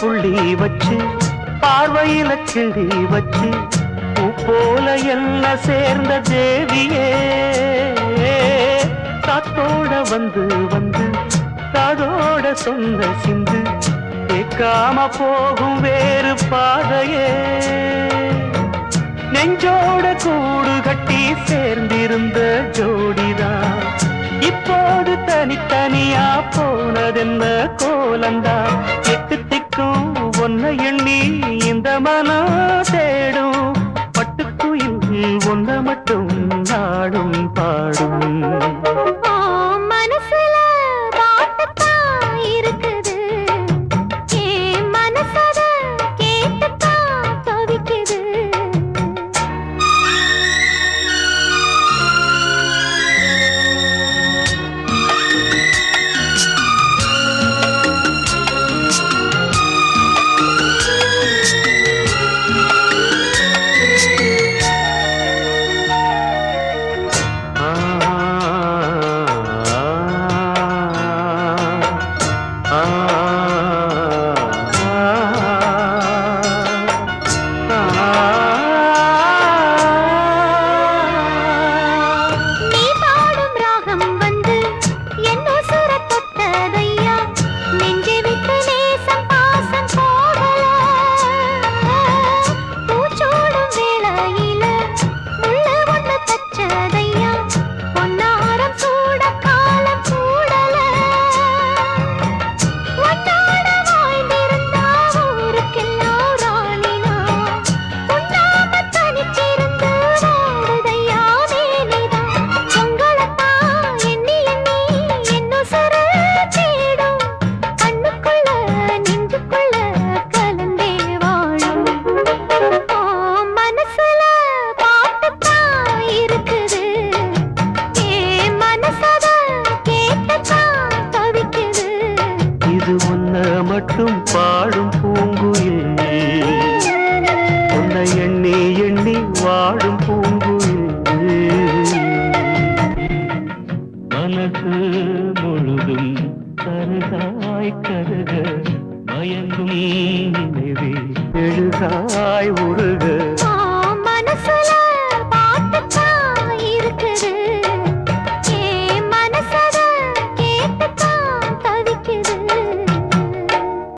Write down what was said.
புள்ளி வச்சு பார்வையில கிள்ளி வச்சு போல என்ன சேர்ந்த தேவியே. காத்தோட வந்து வந்து காதோட சொந்த சிந்து கேட்காம போகும் வேறு பாதையே. நெஞ்சோட கூடு கட்டி சேர்ந்திருந்த ஜோடிதான் இப்போது தனித்தனியா போனதென்ன கோலந்தான் ஒன்ன எண்ணி இந்த மனம் அது ஒன்ன மட்டும் பாடும் பூங்குயில். உன்னை எண்ணி எண்ணி வாழும் பூங்குயில். மனசு முழுதும் கருதாய் கருக மயங்கும் நினைவே எழுகாய் உருக.